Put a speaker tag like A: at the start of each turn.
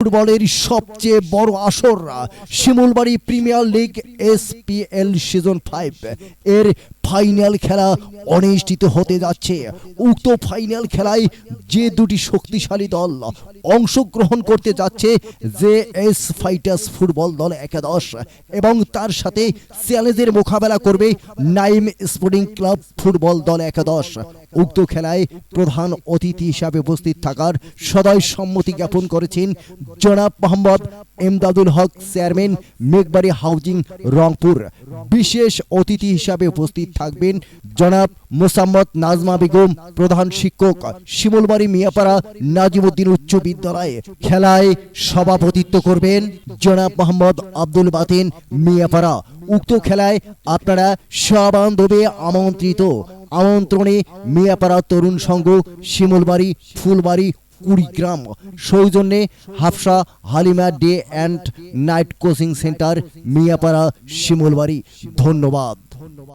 A: ফুটবলের সবচেয়ে বড় আসর Shimulbari premier league SPL season five এর ফাইনাল খেলা অনুষ্ঠিত হতে যাচ্ছে। উক্ত ফাইনাল খেলায় যে দুটি শক্তিশালী দল অংশগ্রহণ করতে যাচ্ছে যে এস ফাইটার্স ফুটবল দল একাদশ, এবং তার সাথে চ্যালেঞ্জের মোকাবেলা করবে নাইম স্পোর্টিং ক্লাব ফুটবল দল একাদশ। উক্ত খেলায় প্রধান অতিথি হিসাবে উপস্থিত থাকার সদয় সম্মতি জ্ঞাপন করেছেন জনাব মোহাম্মদ এমদাদুল হক, চেয়ারম্যান মেঘবাড়ি হাউজিং রংপুর। বিশেষ অতিথি হিসাবে উপস্থিত থাকবেন। জনাব মোসাম্মদ নাজমা বেগম, প্রধান শিক্ষক শিমুলবাড়ি মিয়াপাড়া নাজিমুদ্দিন উচ্চ বিদ্যালয়ে খেলায় সভাপতিত্ব করবেন জনাব মোহাম্মদ আব্দুল বাতিন মিয়াপাড়া। উক্ত খেলায় আপনারা সবান্ধবে আমন্ত্রিত। আমন্ত্রণে মিয়াপাড়া তরুণ সংঘ, শিমুলবাড়ি, ফুলবাড়ি, কুড়িগ্রাম। সৌজন্যে Hafsa, Halima day and night coaching centre, Miapara, Shimulbari. ধন্যবাদ।